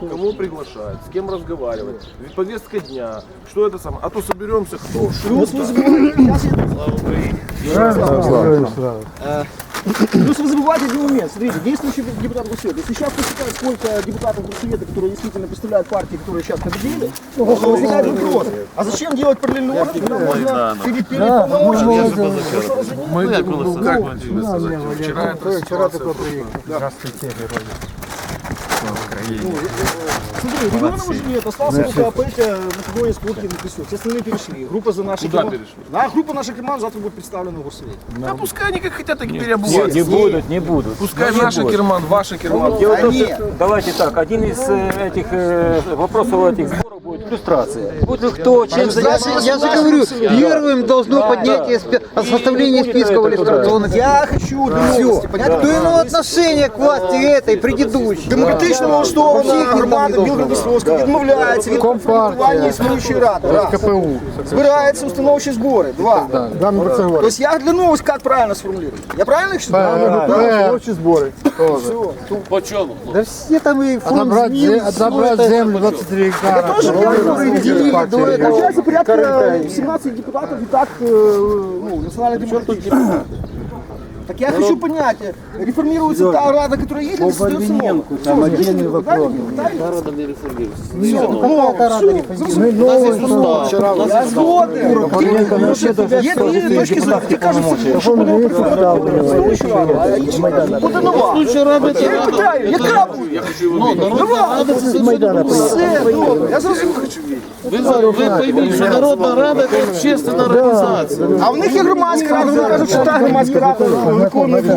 кому приглашать, с кем разговаривать, повестка дня, что это самое. А то соберемся кто? Плюс вы забываете, плюс вы забываете один момент. Смотрите, действующий депутат Госсовета. Если сейчас посчитать, сколько депутатов Госсовета, которые действительно представляют партии, которые сейчас победили, то возникает вопрос. А зачем делать параллельный орган, когда можно перед перед полномочиями? Вы что? Мы, ну, Вчера такой Смотри, регионов уже нет, остался только Петя, Македония, Скоткин и все. Все остальные перешли. Группа за наши Куда перешли? Да, группа наших команд завтра будет представлена в Горсовете. Да пускай они как хотят, так и переобуваются. Не будут, не будут. Пускай наши керман, ваши керман. Давайте так, один из э, этих э, вопросов этих сборов будет иллюстрация. Будет кто, чем занимается. Я же говорю, первым должно поднятие спи- составление будет списков это, электоральных. Я хочу до Все. новости, понятно? Кто имел отношение к власти этой, предыдущей? Демократично налаштована громада Білгород-Дністровська відмовляється від конфронтування існуючої ради. Раз. КПУ. Збираються установчі збори. Два. Да, мы про це говоримо. То есть я для новость как правильно сформулировать? Я правильно их считаю? Установчі збори. По чому? Да все там и фонд Отобрать, ЗМИ, зе- отобрать всё это. землю 23 гектара. Получается порядка 17 депутатов и так ну, национально-демократических. Так я хочу понять, э, реформируется та рада, которая есть, или создается новая? там Всё, отдельный решили, вопрос. правильно? Рада не реформируется. Всё, Ну, ну, какая-то рада не всё, Мы новые, вчера Я згоден. Є дві точки зору. Ти кажеш, що буде існуюча рада, а інша рада буде нова. Я питаю, яка буде? Я хочу его видеть. Нова. Все, добре, я зрозумів. Ви, ви пойміть, що Народна Рада це общественна організація. А в них є громадська рада, вони кажуть, що та громадська рада Виконує